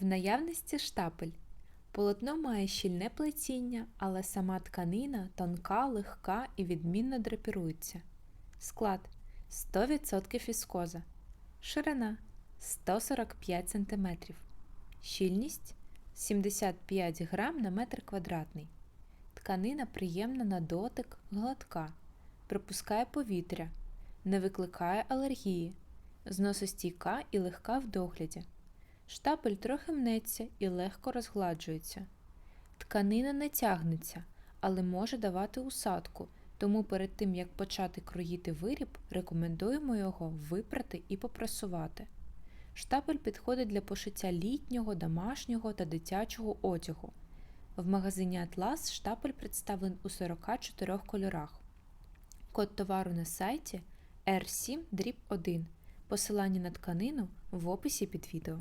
В наявності штапель. Полотно має щільне плетіння, але сама тканина тонка, легка і відмінно драпірується. Склад 100% віскоза. Ширина 145 см. Щільність 75 грам на метр квадратний. Тканина приємна на дотик, гладка, пропускає повітря, не викликає алергії, зносостійка і легка в догляді. Штапель трохи мнеться і легко розгладжується. Тканина не тягнеться, але може давати усадку, тому перед тим як почати кроїти виріб, рекомендуємо його випрати і попрасувати. Штапель підходить для пошиття літнього, домашнього та дитячого одягу. В магазині Атлас штапель представлений у 44 кольорах. Код товару на сайті R7 1. Посилання на тканину в описі під відео.